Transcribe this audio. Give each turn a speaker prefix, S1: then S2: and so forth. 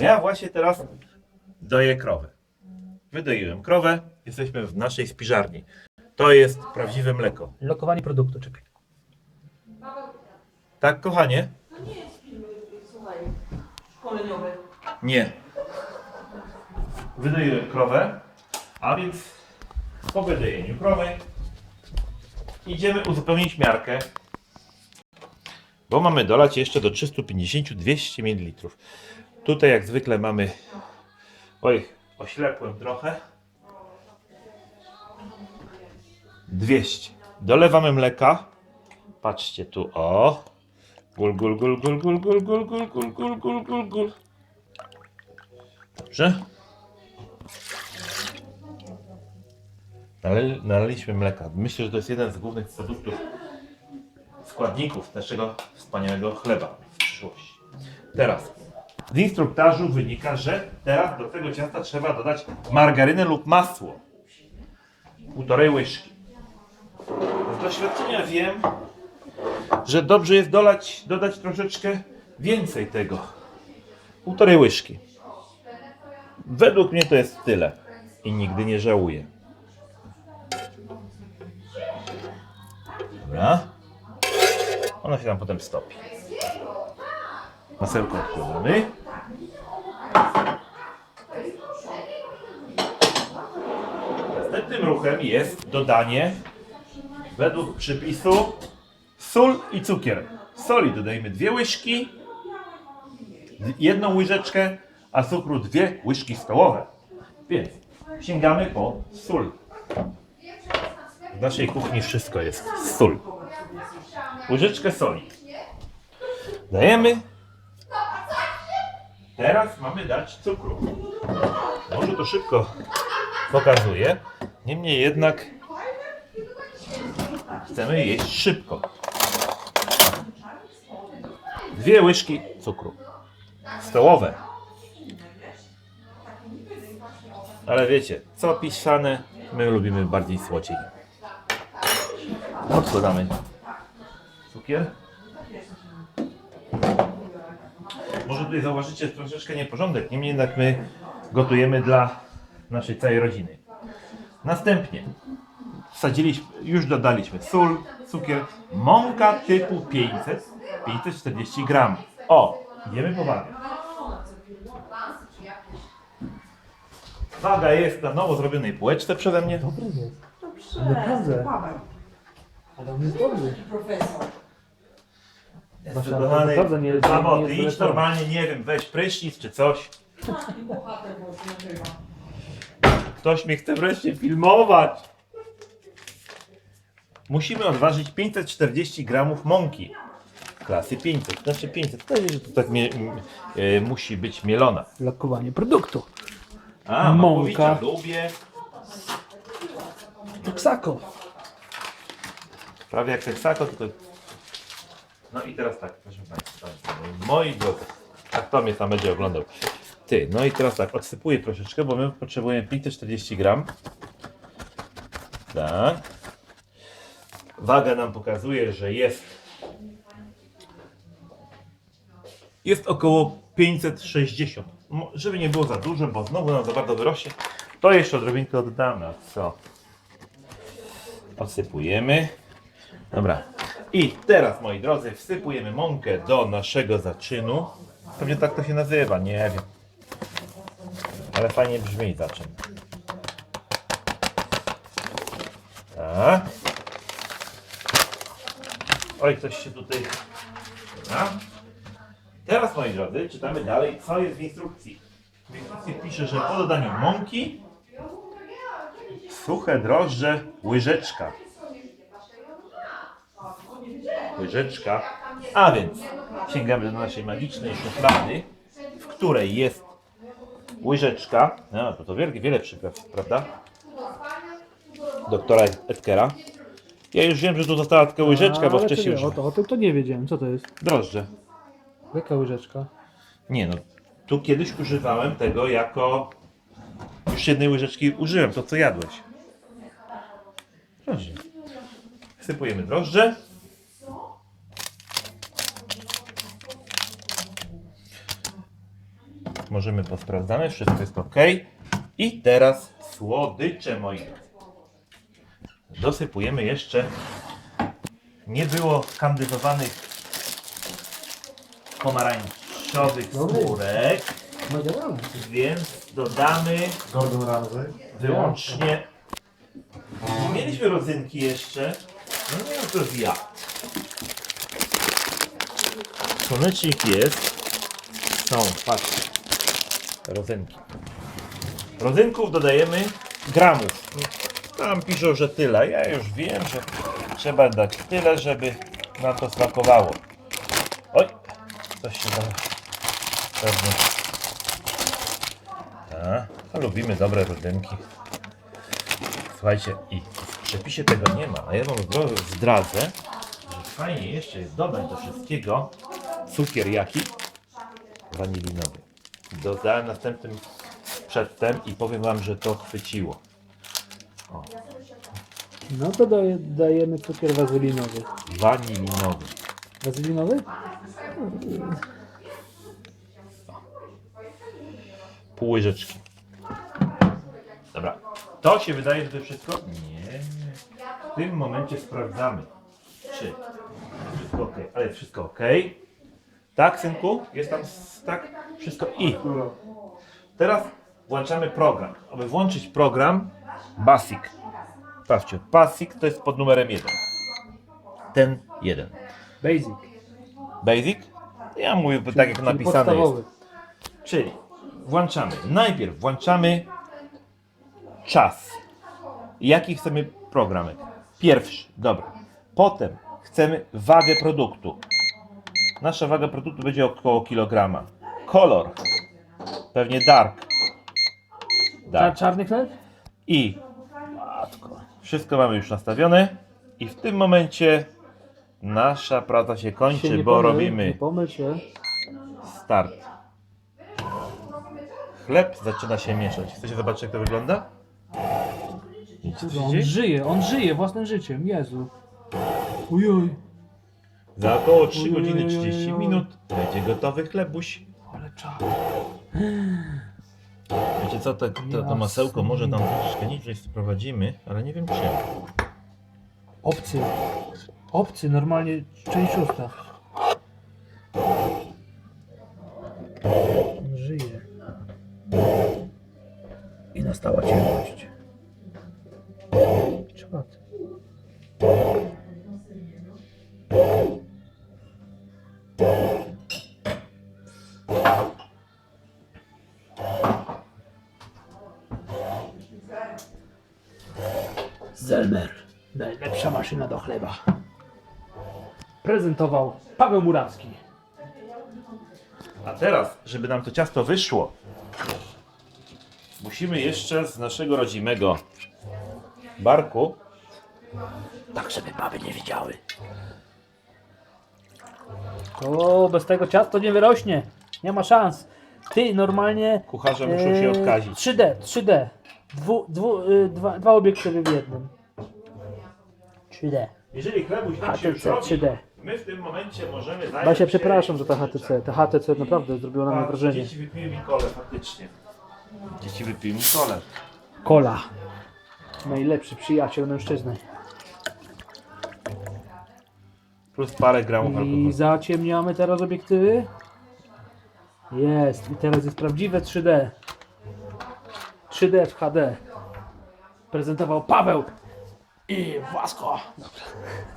S1: Ja właśnie teraz doję krowę. Wydoiłem krowę, jesteśmy w naszej spiżarni. To jest prawdziwe mleko.
S2: Lokowanie produktu, czekaj.
S1: Tak, kochanie?
S3: Słuchaj, szkoleniowy.
S1: Nie. Wydoiłem krowę, a więc po wydojeniu krowy idziemy uzupełnić miarkę, bo mamy dolać jeszcze do 350-200 ml. Tutaj jak zwykle mamy, oj, oślepłem trochę, 200. Dolewamy mleka, patrzcie tu, o, gul, gul, gul, gul, gul, gul, gul, gul, gul, gul, gul, gul, gul. Dobrze. Nalaliśmy mleka. Myślę, że to jest jeden z głównych produktów, składników naszego wspaniałego chleba w przyszłości. Teraz, z instruktażu wynika, że teraz do tego ciasta trzeba dodać margarynę lub masło. Półtorej łyżki. Z doświadczenia wiem, że dobrze jest dolać, dodać troszeczkę więcej tego. Półtorej łyżki. Według mnie to jest tyle. I nigdy nie żałuję. Dobra. Ona się tam potem stopi. Masełko odkładamy. Następnym ruchem jest dodanie według przypisu sól i cukier. Soli dodajemy dwie łyżki, jedną łyżeczkę, a cukru dwie łyżki stołowe. Więc sięgamy po sól. W naszej kuchni wszystko jest sól. Łyżeczkę soli. Dajemy. Teraz mamy dać cukru. Może to szybko pokazuje. Niemniej jednak chcemy jeść szybko. Dwie łyżki cukru. Stołowe. Ale wiecie, co pisane, my lubimy bardziej słodziej. Odkładamy cukier. Może tutaj zauważycie troszeczkę nieporządek, niemniej jednak my gotujemy dla naszej całej rodziny. Następnie wsadziliśmy, już dodaliśmy sól, cukier, mąka typu 500, 540 gram. O, idziemy po wagę. Waga jest na nowo zrobionej półeczce przeze mnie.
S2: Dobry jest. Naprawdę.
S3: Paweł,
S2: Ale on jest dobry.
S3: profesor.
S2: Wasza
S1: Kochany,
S2: naprawdę nie- nie-
S1: mamo,
S2: nie
S1: ty
S2: jest
S1: idź normalnie, nie wiem, weź prysznic czy coś.
S3: Taki bohater właśnie nagrywa.
S1: Ktoś mnie chce wreszcie filmować. Musimy odważyć 540 gramów mąki. Klasy 500, znaczy 500. To, że to tak mie, m, e, musi być mielona.
S2: Lokowanie produktu.
S1: A,
S2: Mąka.
S1: makowicza lubię.
S2: Tuksako.
S1: Prawie jak ten sako, tylko... No i teraz tak, proszę Państwa. Moi drodzy, a kto mnie tam będzie oglądał? Ty, no i teraz tak, odsypuję troszeczkę, bo my potrzebujemy 540 gram. Tak. Waga nam pokazuje, że jest jest około 560. Mo- Żeby nie było za dużo, bo znowu nam za bardzo wyrośnie, to jeszcze odrobinkę oddamy. Co? Odsypujemy. Dobra. I teraz, moi drodzy, wsypujemy mąkę do naszego zaczynu. Pewnie tak to się nazywa, nie wiem. Ale fajnie brzmi zaczyn. Tak. Oj, coś się tutaj... Dobra. Teraz, moi drodzy, czytamy dalej, co jest w instrukcji. W instrukcji pisze, że po dodaniu mąki suche drożdże, łyżeczka. Łyżeczka. A więc sięgamy do naszej magicznej szuflady, w której jest łyżeczka. No, to to wiele, wiele przypraw, prawda? Doktora Edkera. Ja już wiem, że tu została tylko łyżeczka, bo
S2: Ale
S1: wcześniej
S2: to
S1: już
S2: nie, o, to, o tym to nie wiedziałem. Co to jest?
S1: drożdże.
S2: Jaka łyżeczka?
S1: Nie no, tu kiedyś używałem tego jako... Już jednej łyżeczki użyłem, to co jadłeś. Drożdże. Sypujemy drożdże. Możemy posprawdzamy, wszystko jest ok. I teraz słodycze moi. Dosypujemy jeszcze. Nie było kandydowanych pomarańczowych skórek, więc dodamy
S4: Gordon Ramsay.
S1: wyłącznie. Mieliśmy rodzynki jeszcze. No nie wiem, to zjadł. Słonecznik jest. Są, patrzcie. Rodzynki. Rodzynków dodajemy gramów. Tam piszą, że tyle. Ja już wiem, że trzeba dać tyle, żeby nam to smakowało. Oj, coś się tam pewnie. A, a lubimy dobre rodzynki. Słuchajcie, i w przepisie tego nie ma, a ja wam zdradzę, że fajnie jeszcze jest dodać do wszystkiego cukier jaki? Wanilinowy. Dodałem następnym przedtem i powiem wam, że to chwyciło.
S2: No to daje, dajemy cukier wazylinowy.
S1: Wanilinowy.
S2: Wazylinowy?
S1: Pół łyżeczki. Dobra. To się wydaje, że to wszystko? Nie. W tym momencie sprawdzamy, czy wszystko ok. Ale jest wszystko ok. Tak, synku? Jest tam s- tak? Wszystko i. Teraz włączamy program. Aby włączyć program Basic. Patrzcie, Basic to jest pod numerem 1. Ten jeden.
S2: Basic.
S1: Basic? Ja mówię tak jak
S2: Czyli
S1: napisane jest.
S2: podstawowy.
S1: Czyli włączamy. Najpierw włączamy czas. Jaki chcemy programek? Pierwszy, dobra. Potem chcemy wagę produktu. Nasza waga produktu będzie około kilograma. Kolor. Pewnie dark.
S2: Czar,
S1: Dark.
S2: czarny chleb?
S1: I matko. Wszystko mamy już nastawione. I w tym momencie nasza praca się kończy,
S2: Się nie
S1: bo
S2: pomyl,
S1: robimy
S2: Nie pomyl się.
S1: Start. Chleb zaczyna się mieszać. Chcecie zobaczyć jak to wygląda? Widzicie co się
S2: On
S1: dzieje?
S2: żyje, on żyje własnym życiem. Jezu. Ujoj.
S1: Za około 3
S2: Ojej,
S1: godziny
S2: ojej,
S1: 30
S2: ojej.
S1: minut będzie gotowy chlebuś.
S2: Ale czar.
S1: Wiecie co, to, to, to masełko może tam troszeczkę niżej sprowadzimy, ale nie wiem czemu.
S2: Obcy. Obcy, normalnie część szósta. On żyje. I nastała ciemność. Zelmer. Najlepsza maszyna do chleba. Prezentował Paweł Murawski.
S1: A teraz, żeby nam to ciasto wyszło, musimy jeszcze z naszego rodzimego barku
S2: Tak, żeby baby nie widziały. O, bez tego ciasto nie wyrośnie. Nie ma szans. Ty normalnie.
S1: Kucharze muszą się odkazić.
S2: 3D, 3D. Dwu, dwu, y, dwa, dwa obiektywy w jednym. 3D.
S1: Jeżeli chlebuś nam się już
S2: HTC
S1: robi,
S2: 3D.
S1: my w tym momencie możemy zająć
S2: Basia,
S1: się
S2: przepraszam za to HTC. To HTC naprawdę zrobiło na mnie wrażenie.
S1: Dzieci wypiły mi kole, faktycznie. Dzieci wypiły mi kole.
S2: Kola. Najlepszy przyjaciel mężczyzny.
S1: Plus parę gramów
S2: I
S1: alkoholu.
S2: zaciemniamy teraz obiektywy. Jest. I teraz jest prawdziwe 3D. 3D w HD. Prezentował Paweł i. Dobra.